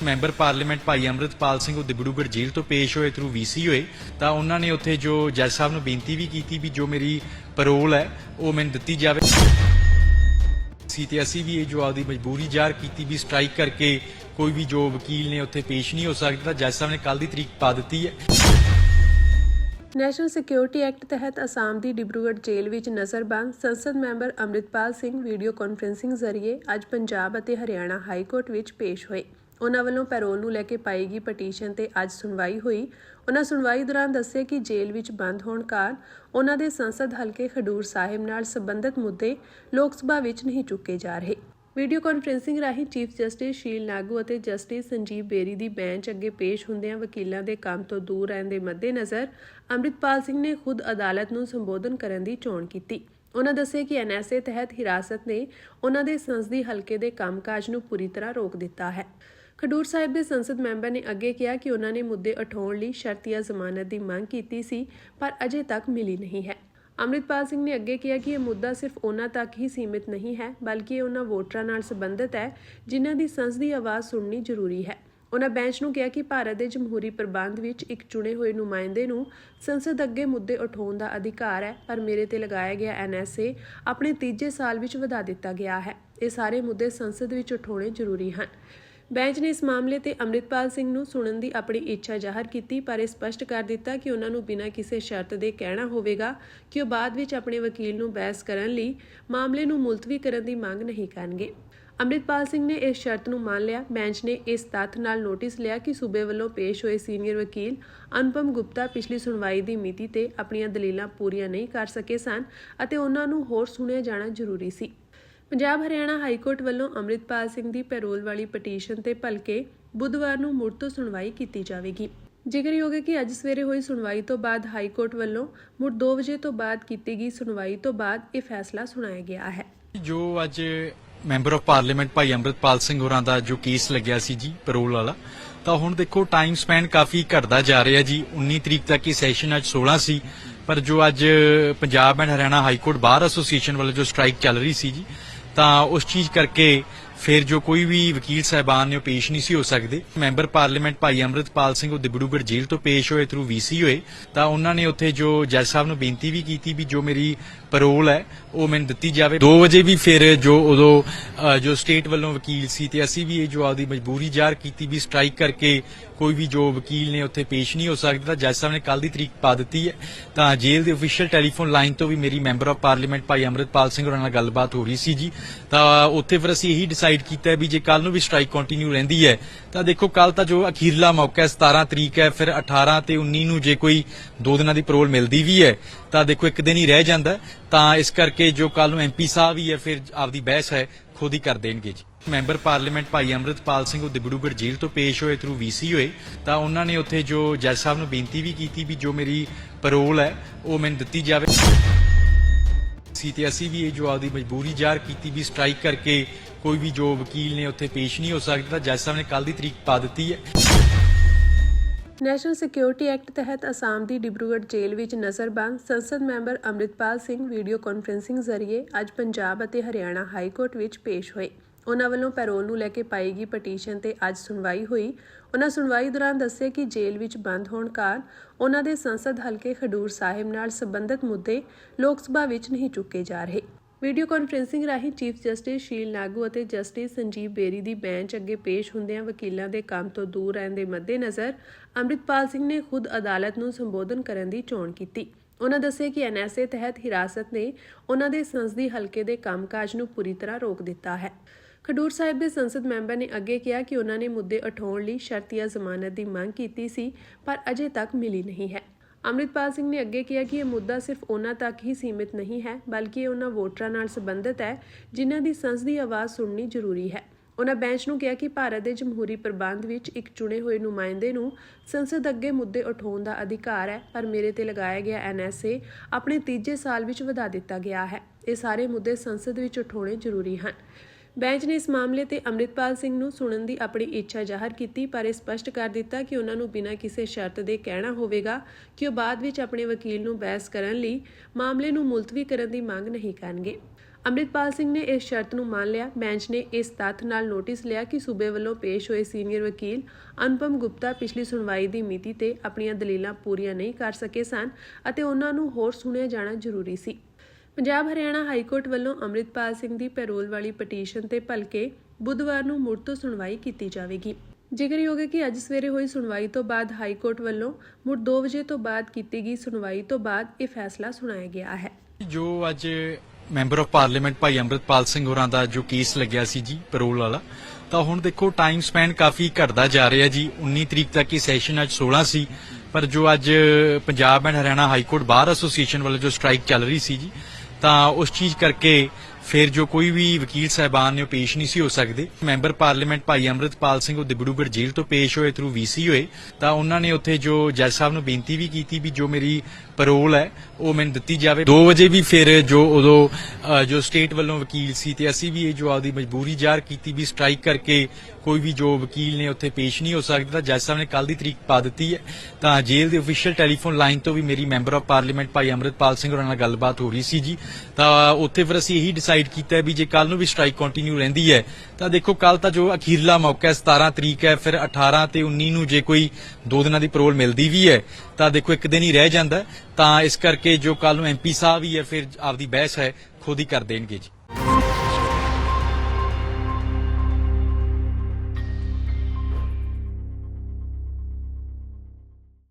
Member parliament ਭਾਈ ਅੰਮ੍ਰਿਤਪਾਲ ਸਿੰਘ ਉਹ ਦਿਬੜੂਗੜ੍ਹ ਜੇਲ੍ਹ ਤੋਂ ਪੇਸ਼ ਹੋਏ ਥਰੂ ਵੀਸੀ ਹੋਏ, ਤਾਂ ਉਹਨਾਂ ਨੇ ਉੱਥੇ ਜੋ ਜੱਜ ਸਾਹਿਬ ਨੂੰ ਬੇਨਤੀ ਵੀ ਕੀਤੀ ਵੀ ਜੋ ਮੇਰੀ ਪੈਰੋਲ ਹੈ, ਉਹ ਮੈਨੂੰ ਦਿੱਤੀ ਜਾਵੇ। ਸੀ ਤੇ ਅਸੀਂ ਵੀ ਇਹ ਜੋ ਆਪਦੀ ਮਜਬੂਰੀ ਜ਼ਾਹਰ ਕੀਤੀ ਵੀ ਸਟ੍ਰਾਈਕ ਕਰਕੇ ਕੋਈ ਵੀ ਜੋ ਵਕੀਲ ਨੇ ਉੱਥੇ ਪੇਸ਼ ਨਹੀਂ ਹੋ ਸਕਦਾ ਜੱਜ ਸਾਹਿਬ ਨੇ ਕੱਲ ਦੀ ਤਰੀਕ ਪਾ ਦਿੱਤੀ ਹੈ। ਨੈਸ਼ਨਲ ਸਿਕਿਉਰਿਟੀ ਐਕਟ ਤਹਿਤ ਅਸਾਮ ਦੀ ਡਿਬਰੂਗੜ ਜੇਲ੍ਹ ਵਿੱਚ ਨਜ਼ਰਬੰਦ ਸੰਸਦ member Amritpal Singh video conferencing ਜ਼ਰੀਏ ਅੱਜ ਪੰਜਾਬ ਅਤੇ ਹਰਿਆਣਾ ਹਾਈ ਕੋਰਟ ਵਿੱਚ ਪੇਸ਼ ਹੋਏ। ਉਹਨਾਂ ਵੱਲੋਂ ਪੈਰੋਲ ਨੂੰ ਲੈ ਕੇ ਪਾਈ ਗਈ ਪਟੀਸ਼ਨ ਤੇ ਅੱਜ ਸੁਣਵਾਈ ਹੋਈ। ਉਹਨਾਂ ਸੁਣਵਾਈ ਦੌਰਾਨ ਦੱਸਿਆ ਕਿ ਜੇਲ੍ਹ ਵਿੱਚ ਬੰਦ ਹੋਣ ਕਾਰਨ ਉਹਨਾਂ ਦੇ ਸੰਸਦ ਹਲਕੇ ਖਡੂਰ ਸਾਹਿਬ ਨਾਲ ਸੰਬੰਧਿਤ ਮੁੱਦੇ ਲੋਕ ਸਭਾ ਵਿੱਚ ਨਹੀਂ ਚੁੱਕੇ ਜਾ ਰਹੇ। ਵੀਡੀਓ ਕਾਨਫਰੈਂਸਿੰਗ ਰਾਹੀਂ ਚੀਫ ਜਸਟਿਸ ਸ਼ੀਲ ਨਾਗੂ ਅਤੇ ਜਸਟਿਸ ਸੰਜੀਵ ਬੇਰੀ ਦੀ ਬੈਂਚ ਅੱਗੇ ਪੇਸ਼ ਹੁੰਦਿਆਂ ਵਕੀਲਾਂ ਦੇ ਕੰਮ ਤੋਂ ਦੂਰ ਰਹਿਣ ਦੇ ਮੱਦੇਨਜ਼ਰ ਅੰਮ੍ਰਿਤਪਾਲ ਸਿੰਘ ਨੇ ਖੁਦ ਅਦਾਲਤ ਨੂੰ ਸੰਬੋਧਨ ਕਰਨ ਦੀ ਚੋਣ ਕੀਤੀ। ਉਹਨਾਂ ਦੱਸਿਆ ਕਿ ਐਨਐਸਏ ਤਹਿਤ ਹਿਰਾਸਤ ਨੇ ਉਹਨਾਂ ਦੇ ਸੰਸਦੀ ਹਲਕੇ ਦੇ ਕੰਮਕਾਜ ਨੂੰ ਪੂਰੀ ਤਰ੍ਹਾਂ ਰੋਕ ਦਿੱਤਾ ਹੈ। ਖਡੂਰ ਸਾਹਿਬ ਦੇ ਸੰਸਦ ਮੈਂਬਰ ਨੇ ਅੱਗੇ ਕਿਹਾ ਕਿ ਉਹਨਾਂ ਨੇ ਮੁੱਦੇ ਉਠਾਉਣ ਲਈ ਸ਼ਰਤੀਆ ਜ਼ਮਾਨਤ ਦੀ ਮੰਗ ਕੀਤੀ ਸੀ, ਪਰ ਅਜੇ ਤੱਕ ਮਿਲੀ ਨਹੀਂ ਹੈ। ਅੰਮ੍ਰਿਤਪਾਲ ਸਿੰਘ ਨੇ ਅੱਗੇ ਕਿਹਾ ਕਿ ਇਹ ਮੁੱਦਾ ਸਿਰਫ ਉਹਨਾਂ ਤੱਕ ਹੀ ਸੀਮਿਤ ਨਹੀਂ ਹੈ, ਬਲਕਿ ਇਹ ਉਹਨਾਂ ਵੋਟਰਾਂ ਨਾਲ ਸੰਬੰਧਿਤ ਹੈ, ਜਿਨ੍ਹਾਂ ਦੀ ਸੰਸਦੀ ਆਵਾਜ਼ ਸੁਣਨੀ ਜ਼ਰੂਰੀ ਹੈ। ਉਹਨਾਂ ਬੈਂਚ ਨੂੰ ਕਿਹਾ ਕਿ ਭਾਰਤ ਦੇ ਜਮਹੂਰੀ ਪ੍ਰਬੰਧ ਵਿੱਚ ਇੱਕ ਚੁਣੇ ਹੋਏ ਨੁਮਾਇੰਦੇ ਨੂੰ ਸੰਸਦ ਅੱਗੇ ਮੁੱਦੇ ਉਠਾਉਣ ਦਾ ਅਧਿਕਾਰ ਹੈ, ਪਰ ਮੇਰੇ ਤੇ ਲਗਾਇਆ ਗਿਆ ਐਨਐਸਏ ਆਪਣੇ ਤੀਜੇ ਸਾਲ ਵਿੱਚ ਵਧਾ ਦਿੱਤਾ ਗਿਆ ਹੈ। ਇਹ ਸਾਰੇ ਮੁੱਦੇ ਸੰਸਦ ਵਿੱਚ ਉਠਾਉਣੇ ਜ਼ਰੂਰੀ ਹਨ। ਬੈਂਚ ਨੇ ਇਸ ਮਾਮਲੇ ਤੇ ਅੰਮ੍ਰਿਤਪਾਲ ਸਿੰਘ ਨੂੰ ਸੁਣਨ ਦੀ ਆਪਣੀ ਇੱਛਾ ਜ਼ਾਹਰ ਕੀਤੀ, ਪਰ ਇਹ ਸਪਸ਼ਟ ਕਰ ਦਿੱਤਾ ਕਿ ਉਹਨਾਂ ਨੂੰ ਬਿਨਾਂ ਕਿਸੇ ਸ਼ਰਤ ਦੇ ਕਹਿਣਾ ਹੋਵੇਗਾ ਕਿ ਉਹ ਬਾਅਦ ਵਿੱਚ ਆਪਣੇ ਵਕੀਲ ਨੂੰ ਬਹਿਸ ਕਰਨ ਲਈ ਮਾਮਲੇ ਨੂੰ ਮੁਲਤਵੀ ਕਰਨ ਦੀ ਮੰਗ ਨਹੀਂ ਕਰਨਗੇ। ਅੰਮ੍ਰਿਤਪਾਲ ਸਿੰਘ ਨੇ ਇਸ ਸ਼ਰਤ ਨੂੰ ਮੰਨ ਲਿਆ। ਬੈਂਚ ਨੇ ਇਸ ਤੱਥ ਨਾਲ ਨੋਟਿਸ ਲਿਆ ਕਿ ਸੂਬੇ ਵੱਲੋਂ ਪੇਸ਼ ਹੋਏ ਸੀਨੀਅਰ ਵਕੀਲ ਅਨੁਪਮ ਗੁਪਤਾ ਪਿਛਲੀ ਸੁਣਵਾਈ ਦੀ ਮਿਤੀ ਤੇ ਆਪਣੀਆਂ ਦਲੀਲਾਂ ਪੂਰੀਆਂ ਨਹੀਂ ਕਰ ਸਕੇ ਸਨ ਅਤੇ ਉਹਨਾਂ ਨੂੰ ਹੋਰ ਸੁਣਿਆ ਜਾਣਾ ਜ਼ਰੂਰੀ ਸੀ। ਪੰਜਾਬ ਹਰਿਆਣਾ ਹਾਈ ਕੋਰਟ ਵੱਲੋਂ ਅੰਮ੍ਰਿਤਪਾਲ ਸਿੰਘ ਦੀ ਪੈਰੋਲ ਵਾਲੀ ਪਟੀਸ਼ਨ ਤੇ ਭਲਕੇ ਬੁੱਧਵਾਰ ਨੂੰ ਮੁੜ ਤੋਂ ਸੁਣਵਾਈ ਕੀਤੀ ਜਾਵੇਗੀ। ਜ਼ਿਕਰਯੋਗ ਹੈ ਕਿ ਅੱਜ ਸਵੇਰੇ ਹੋਈ ਸੁਣਵਾਈ ਤੋਂ ਬਾਅਦ ਹਾਈ ਕੋਰਟ ਵੱਲੋਂ ਮੁੜ 2 ਵਜੇ ਤੋਂ ਬਾਅਦ ਕੀਤੀ ਗਈ ਸੁਣਵਾਈ ਤੋਂ ਬਾਅਦ ਇਹ ਫੈਸਲਾ ਸੁਣਾਇਆ ਗਿਆ ਹੈ। ਜੋ ਅੱਜ ਮੈਂਬਰ ਆਫ ਪਾਰਲੀਮੈਂਟ ਭਾਈ ਅੰਮ੍ਰਿਤਪਾਲ ਸਿੰਘ ਹੋਰਾਂ ਦਾ ਜੋ ਕੇਸ ਲੱਗਿਆ ਸੀ ਜੀ, ਪੈਰੋਲ ਵਾਲਾ, ਤਾਂ ਹੁਣ ਦੇਖੋ ਟਾਈਮ ਸਪੈਂਡ ਕਾਫੀ ਘਟਦਾ ਜਾ ਰਿਹਾ ਜੀ। 19 ਤਰੀਕ ਤੱਕ ਇਹ ਸੈਸ਼ਨ ਅੱਜ 16 ਸੀ, ਪਰ ਜੋ ਅੱਜ Punjab and Haryana high court bar association ਵੱਲੋਂ ਜੋ ਸਟ੍ਰਾਈਕ ਚੱਲ ਰਹੀ ਸੀ ਜੀ ਤਾਂ ਉਸ ਚੀਜ਼ ਕਰਕੇ ਫਿਰ ਜੋ ਕੋਈ ਵੀ ਵਕੀਲ ਸਾਹਿਬਾਨ ਨੇ ਉਹ ਪੇਸ਼ ਨਹੀਂ ਸੀ ਹੋ ਸਕਦੇ। ਮੈਂਬਰ ਪਾਰਲੀਮੈਂਟ ਭਾਈ ਅੰਮ੍ਰਿਤਪਾਲ ਸਿੰਘ ਉਹ ਦਿਬੜੂਗੜ੍ਹ ਜੇਲ੍ਹ ਤੋਂ ਪੇਸ਼ ਹੋਏ ਥਰੂ ਵੀਸੀ ਹੋਏ, ਤਾਂ ਉਹਨਾਂ ਨੇ ਉੱਥੇ ਜੋ ਜੱਜ ਸਾਹਿਬ ਨੂੰ ਬੇਨਤੀ ਵੀ ਕੀਤੀ ਵੀ ਜੋ ਮੇਰੀ ਪੈਰੋਲ ਹੈ, ਉਹ ਮੈਨੂੰ ਦਿੱਤੀ ਜਾਵੇ। 2 ਵਜੇ ਵੀ ਫਿਰ ਜੋ ਉਦੋਂ ਜੋ ਸਟੇਟ ਵੱਲੋਂ ਵਕੀਲ ਸੀ ਤੇ ਅਸੀਂ ਵੀ ਇਹ ਜੋ ਆਪਦੀ ਮਜਬੂਰੀ ਜ਼ਾਹਰ ਕੀਤੀ ਵੀ ਸਟ੍ਰਾਈਕ ਕਰਕੇ ਕੋਈ ਵੀ ਜੋ ਵਕੀਲ ਨੇ ਉੱਥੇ ਪੇਸ਼ ਨਹੀਂ ਹੋ ਸਕਦਾ, ਤਾਂ ਜੱਜ ਸਾਹਿਬ ਨੇ ਕੱਲ ਦੀ ਤਰੀਕ ਪਾ ਦਿੱਤੀ ਹੈ। ਤਾਂ ਜੇਲ੍ਹ ਦੇ ਅਫੀਸ਼ੀਅਲ ਟੈਲੀਫੋਨ ਲਾਈਨ ਤੋਂ ਵੀ ਮੇਰੀ ਮੈਂਬਰ ਆਫ ਪਾਰਲੀਮੈਂਟ ਭਾਈ ਅੰਮ੍ਰਿਤਪਾਲ ਸਿੰਘ ਉਹਨਾਂ ਨਾਲ ਗੱਲਬਾਤ ਹੋ ਰਹੀ ਸੀ ਜੀ। ਤਾਂ ਉੱਥੇ ਫਿਰ ਅਸੀਂ ਇਹੀ ਡਿਸਾਈਡ ਕੀਤਾ ਹੈ ਵੀ ਜੇ ਕੱਲ ਨੂੰ ਵੀ ਸਟ੍ਰਾਈਕ ਕੰਟੀਨਿਊ ਰਹਿੰਦੀ ਹੈ, ਤਾਂ ਦੇਖੋ ਕੱਲ ਤਾਂ ਜੋ ਅਖੀਰਲਾ ਮੌਕਾ ਹੈ 17 ਤਰੀਕ ਹੈ, ਫਿਰ 18 ਤੇ 19 ਨੂੰ ਜੇ ਕੋਈ ਦੋ ਦਿਨਾਂ ਦੀ ਪੈਰੋਲ ਮਿਲਦੀ ਵੀ ਹੈ, ਤਾਂ ਦੇਖੋ ਇੱਕ ਦਿਨ ਹੀ ਰਹਿ ਜਾਂਦਾ ਤਾਂ ਇਸ ਕਰਕੇ ਜੋ ਕੱਲ ਨੂੰ ਐਮਪੀ ਸਾਹਿਬ ਹੀ ਹੈ, ਫਿਰ ਆਪਦੀ ਬਹਿਸ ਹੈ, ਖੁਦ ਹੀ ਕਰ ਦੇਣਗੇ ਜੀ। ਮੈਂਬਰ ਪਾਰਲੀਮੈਂਟ ਭਾਈ ਅੰਮ੍ਰਿਤਪਾਲ ਸਿੰਘ ਉਹ ਦਿਬੜੂਗੜ੍ਹ ਜੇਲ੍ਹ ਤੋਂ ਪੇਸ਼ ਹੋਏ ਥਰੂ ਵੀਸੀ ਹੋਏ, ਤਾਂ ਉਹਨਾਂ ਨੇ ਉੱਥੇ ਜੋ ਜੱਜ ਸਾਹਿਬ ਨੂੰ ਬੇਨਤੀ ਵੀ ਕੀਤੀ ਵੀ ਜੋ ਮੇਰੀ ਪੈਰੋਲ ਹੈ, ਉਹ ਮੈਨੂੰ ਦਿੱਤੀ ਜਾਵੇ। ਸੀ ਤੇ ਅਸੀਂ ਵੀ ਇਹ ਜੋ ਆਪਦੀ ਮਜਬੂਰੀ ਜ਼ਾਹਰ ਕੀਤੀ ਵੀ ਸਟ੍ਰਾਈਕ ਕਰਕੇ ਕੋਈ ਵੀ ਜੋ ਵਕੀਲ ਨੇ ਉੱਥੇ ਪੇਸ਼ ਨਹੀਂ ਹੋ ਸਕਦਾ ਜੱਜ ਸਾਹਿਬ ਨੇ ਕੱਲ ਦੀ ਤਰੀਕ ਪਾ ਦਿੱਤੀ ਹੈ। ਨੈਸ਼ਨਲ ਸਿਕਿਉਰਿਟੀ ਐਕਟ ਤਹਿਤ ਅਸਾਮ ਦੀ ਡਿਬਰੂਗੜ੍ਹ ਜੇਲ੍ਹ ਵਿੱਚ ਨਜ਼ਰਬੰਦ ਸੰਸਦ member Amritpal Singh video conferencing ਜ਼ਰੀਏ ਅੱਜ ਪੰਜਾਬ ਅਤੇ ਹਰਿਆਣਾ ਹਾਈ ਕੋਰਟ ਵਿੱਚ ਪੇਸ਼ ਹੋਏ। ਉਹਨਾਂ ਵੱਲੋਂ ਪੈਰੋਲ ਨੂੰ ਲੈ ਕੇ ਪਾਈ ਗਈ ਪਟੀਸ਼ਨ ਤੇ ਅੱਜ ਸੁਣਵਾਈ ਹੋਈ। ਉਹਨਾਂ ਸੁਣਵਾਈ ਦੌਰਾਨ ਦੱਸਿਆ ਕਿ ਜੇਲ੍ਹ ਵਿੱਚ ਬੰਦ ਹੋਣ ਕਾਰਨ ਉਹਨਾਂ ਦੇ ਸੰਸਦ ਹਲਕੇ ਖਡੂਰ ਸਾਹਿਬ ਨਾਲ ਸੰਬੰਧਿਤ ਮੁੱਦੇ ਲੋਕ ਸਭਾ ਵਿੱਚ ਨਹੀਂ ਚੁੱਕੇ ਜਾ ਰਹੇ। ਵੀਡੀਓ ਕਾਨਫਰੈਂਸਿੰਗ ਰਾਹੀਂ ਚੀਫ ਜਸਟਿਸ ਸ਼ੀਲ ਨਾਗੂ ਅਤੇ ਜਸਟਿਸ ਸੰਜੀਵ ਬੇਰੀ ਦੀ ਬੈਂਚ ਅੱਗੇ ਪੇਸ਼ ਹੁੰਦਿਆਂ ਵਕੀਲਾਂ ਦੇ ਕੰਮ ਤੋਂ ਦੂਰ ਰਹਿਣ ਦੇ ਮੱਦੇਨਜ਼ਰ ਅੰਮ੍ਰਿਤਪਾਲ ਸਿੰਘ ਨੇ ਖੁਦ ਅਦਾਲਤ ਨੂੰ ਸੰਬੋਧਨ ਕਰਨ ਦੀ ਚੋਣ ਕੀਤੀ। ਉਹਨਾਂ ਦੱਸਿਆ ਕਿ ਐਨਐਸਏ ਤਹਿਤ ਹਿਰਾਸਤ ਨੇ ਉਹਨਾਂ ਦੇ ਸੰਸਦੀ ਹਲਕੇ ਦੇ ਕੰਮਕਾਜ ਨੂੰ ਪੂਰੀ ਤਰ੍ਹਾਂ ਰੋਕ ਦਿੱਤਾ ਹੈ। ਖਡੂਰ ਸਾਹਿਬ ਦੇ ਸੰਸਦ ਮੈਂਬਰ ਨੇ ਅੱਗੇ ਕਿਹਾ ਕਿ ਉਹਨਾਂ ਨੇ ਮੁੱਦੇ ਉਠਾਉਣ ਲਈ ਸ਼ਰਤੀਆ ਜ਼ਮਾਨਤ ਦੀ ਮੰਗ ਕੀਤੀ ਸੀ, ਪਰ ਅਜੇ ਤੱਕ ਮਿਲੀ ਨਹੀਂ ਹੈ। ਅੰਮ੍ਰਿਤਪਾਲ ਸਿੰਘ ਨੇ ਅੱਗੇ ਕਿਹਾ ਕਿ ਇਹ ਮੁੱਦਾ ਸਿਰਫ ਉਹਨਾਂ ਤੱਕ ਹੀ ਸੀਮਿਤ ਨਹੀਂ ਹੈ, ਬਲਕਿ ਇਹ ਉਹਨਾਂ ਵੋਟਰਾਂ ਨਾਲ ਸੰਬੰਧਿਤ ਹੈ, ਜਿਨ੍ਹਾਂ ਦੀ ਸੰਸਦੀ ਆਵਾਜ਼ ਸੁਣਨੀ ਜ਼ਰੂਰੀ ਹੈ। ਉਹਨਾਂ ਬੈਂਚ ਨੂੰ ਕਿਹਾ ਕਿ ਭਾਰਤ ਦੇ ਜਮਹੂਰੀ ਪ੍ਰਬੰਧ ਵਿੱਚ ਇੱਕ ਚੁਣੇ ਹੋਏ ਨੁਮਾਇੰਦੇ ਨੂੰ ਸੰਸਦ ਅੱਗੇ ਮੁੱਦੇ ਉਠਾਉਣ ਦਾ ਅਧਿਕਾਰ ਹੈ, ਪਰ ਮੇਰੇ ਤੇ ਲਗਾਇਆ ਗਿਆ ਐਨਐਸਏ ਆਪਣੇ ਤੀਜੇ ਸਾਲ ਵਿੱਚ ਵਧਾ ਦਿੱਤਾ ਗਿਆ ਹੈ। ਇਹ ਸਾਰੇ ਮੁੱਦੇ ਸੰਸਦ ਵਿੱਚ ਉਠਾਉਣੇ ਜ਼ਰੂਰੀ ਹਨ। ਬੈਂਚ ਨੇ ਇਸ ਮਾਮਲੇ ਤੇ ਅੰਮ੍ਰਿਤਪਾਲ ਸਿੰਘ ਨੂੰ ਸੁਣਨ ਦੀ ਆਪਣੀ ਇੱਛਾ ਜ਼ਾਹਰ ਕੀਤੀ, ਪਰ ਇਹ ਸਪਸ਼ਟ ਕਰ ਦਿੱਤਾ ਕਿ ਉਹਨਾਂ ਨੂੰ ਬਿਨਾਂ ਕਿਸੇ ਸ਼ਰਤ ਦੇ ਕਹਿਣਾ ਹੋਵੇਗਾ ਕਿ ਉਹ ਬਾਅਦ ਵਿੱਚ ਆਪਣੇ ਵਕੀਲ ਨੂੰ ਬਹਿਸ ਕਰਨ ਲਈ ਮਾਮਲੇ ਨੂੰ ਮੁਲਤਵੀ ਕਰਨ ਦੀ ਮੰਗ ਨਹੀਂ ਕਰਨਗੇ। ਅੰਮ੍ਰਿਤਪਾਲ ਸਿੰਘ ਨੇ ਇਸ ਸ਼ਰਤ ਨੂੰ ਮੰਨ ਲਿਆ। ਬੈਂਚ ਨੇ ਇਸ ਤੱਥ ਨਾਲ ਨੋਟਿਸ ਲਿਆ ਕਿ ਸੂਬੇ ਵੱਲੋਂ ਪੇਸ਼ ਹੋਏ ਸੀਨੀਅਰ ਵਕੀਲ ਅਨੁਪਮ ਗੁਪਤਾ ਪਿਛਲੀ ਸੁਣਵਾਈ ਦੀ ਮਿਤੀ ਤੇ ਆਪਣੀਆਂ ਦਲੀਲਾਂ ਪੂਰੀਆਂ ਨਹੀਂ ਕਰ ਸਕੇ ਸਨ ਅਤੇ ਉਹਨਾਂ ਨੂੰ ਹੋਰ ਸੁਣਿਆ ਜਾਣਾ ਜ਼ਰੂਰੀ ਸੀ। ਪੰਜਾਬ ਹਰਿਆਣਾ ਹਾਈ ਕੋਰਟ ਵੱਲੋਂ ਅੰਮ੍ਰਿਤਪਾਲ ਸਿੰਘ ਦੀ ਪੈਰੋਲ ਵਾਲੀ ਪਟੀਸ਼ਨ ਤੇ ਭਲਕੇ ਬੁੱਧਵਾਰ ਨੂੰ ਮੁੜ ਤੋਂ ਸੁਣਵਾਈ ਕੀਤੀ ਜਾਵੇਗੀ। ਜ਼ਿਕਰਯੋਗ ਹੈ ਕਿ ਅੱਜ ਸਵੇਰੇ ਹੋਈ ਸੁਣਵਾਈ ਤੋਂ ਬਾਅਦ ਹਾਈ ਕੋਰਟ ਵੱਲੋਂ ਮੁੜ 2 ਵਜੇ ਤੋਂ ਬਾਅਦ ਕੀਤੀ ਗਈ ਸੁਣਵਾਈ ਤੋਂ ਬਾਅਦ ਇਹ ਫੈਸਲਾ ਸੁਣਾਇਆ ਗਿਆ ਹੈ। ਜੋ ਅੱਜ ਮੈਂਬਰ ਆਫ ਪਾਰਲੀਮੈਂਟ ਭਾਈ ਅੰਮ੍ਰਿਤਪਾਲ ਸਿੰਘ ਹੋਰਾਂ ਦਾ ਜੋ ਕੇਸ ਲੱਗਿਆ ਸੀ ਜੀ, ਪੈਰੋਲ ਵਾਲਾ, ਤਾਂ ਹੁਣ ਦੇਖੋ ਟਾਈਮ ਸਪੈਨ ਕਾਫੀ ਘਟਦਾ ਜਾ ਰਿਹਾ ਜੀ। 19 ਤਰੀਕ ਤੱਕ ਇਹ ਸੈਸ਼ਨ ਅੱਜ 16 ਸੀ, ਪਰ ਜੋ ਅੱਜ Punjab and Haryana high court bar association ਵੱਲੋਂ ਜੋ ਸਟ੍ਰਾਈਕ ਚੱਲ ਰਹੀ ਸੀ ਜੀ ਤਾਂ ਉਸ ਚੀਜ਼ ਕਰਕੇ ਫਿਰ ਜੋ ਕੋਈ ਵੀ ਵਕੀਲ ਸਾਹਿਬਾਨ ਨੇ ਉਹ ਪੇਸ਼ ਨਹੀਂ ਸੀ ਹੋ ਸਕਦੇ। ਮੈਂਬਰ ਪਾਰਲੀਮੈਂਟ ਭਾਈ ਅੰਮ੍ਰਿਤਪਾਲ ਸਿੰਘ ਉਹ ਦਿਬੜੂਗੜ੍ਹ ਜੇਲ੍ਹ ਤੋਂ ਪੇਸ਼ ਹੋਏ ਥਰੂ ਵੀਸੀ ਹੋਏ, ਤਾਂ ਉਹਨਾਂ ਨੇ ਉੱਥੇ ਜੋ ਜੱਜ ਸਾਹਿਬ ਨੂੰ ਬੇਨਤੀ ਵੀ ਕੀਤੀ ਵੀ ਜੋ ਮੇਰੀ ਪੈਰੋਲ ਹੈ, ਉਹ ਮੈਨੂੰ ਦਿੱਤੀ ਜਾਵੇ। 2 ਵਜੇ ਵੀ ਫਿਰ ਜੋ ਉਦੋਂ ਜੋ ਸਟੇਟ ਵੱਲੋਂ ਵਕੀਲ ਸੀ ਤੇ ਅਸੀਂ ਵੀ ਇਹ ਜੋ ਆਪਦੀ ਮਜਬੂਰੀ ਜ਼ਾਹਰ ਕੀਤੀ ਵੀ ਸਟ੍ਰਾਈਕ ਕਰਕੇ ਕੋਈ ਵੀ ਜੋ ਵਕੀਲ ਨੇ ਉੱਥੇ ਪੇਸ਼ ਨਹੀਂ ਹੋ ਸਕਦਾ, ਤਾਂ ਜੱਜ ਸਾਹਿਬ ਨੇ ਕੱਲ ਦੀ ਤਰੀਕ ਪਾ ਦਿੱਤੀ ਹੈ। ਤਾਂ ਜੇਲ੍ਹ ਦੇ ਅਫੀਸ਼ੀਅਲ ਟੈਲੀਫੋਨ ਲਾਈਨ ਤੋਂ ਵੀ ਮੇਰੀ ਮੈਂਬਰ ਆਫ ਪਾਰਲੀਮੈਂਟ ਭਾਈ ਅੰਮ੍ਰਿਤਪਾਲ ਸਿੰਘ ਹੋਰਾਂ ਨਾਲ ਗੱਲਬਾਤ ਹੋ ਰਹੀ ਸੀ ਜੀ। ਤਾਂ ਉੱਥੇ ਫਿਰ ਅਸੀਂ ਇਹੀ ਡਿਸਾਈਡ ਕੀਤਾ ਵੀ ਜੇ ਕੱਲ ਨੂੰ ਵੀ ਸਟ੍ਰਾਈਕ ਕੰਟੀਨਿਊ ਰਹਿੰਦੀ ਹੈ, ਤਾਂ ਦੇਖੋ ਕੱਲ ਤਾਂ ਜੋ ਅਖੀਰਲਾ ਮੌਕਾ ਹੈ 17 ਤਰੀਕ ਹੈ, ਫਿਰ 18 ਤੇ 19 ਨੂੰ ਜੇ ਕੋਈ ਦੋ ਦਿਨਾਂ ਦੀ ਪਰੋਲ ਮਿਲਦੀ ਵੀ ਹੈ, ਤਾਂ ਦੇਖੋ ਇੱਕ ਦਿਨ ਹੀ ਰਹਿ ਜਾਂਦਾ ਤਾਂ ਇਸ ਕਰਕੇ ਜੋ ਕੱਲ ਨੂੰ ਐਮਪੀ ਸਾਹਿਬ ਹੀ ਹੈ, ਫਿਰ ਆਪਦੀ ਬਹਿਸ ਹੈ, ਖੁਦ ਹੀ ਕਰ ਦੇਣਗੇ ਜੀ।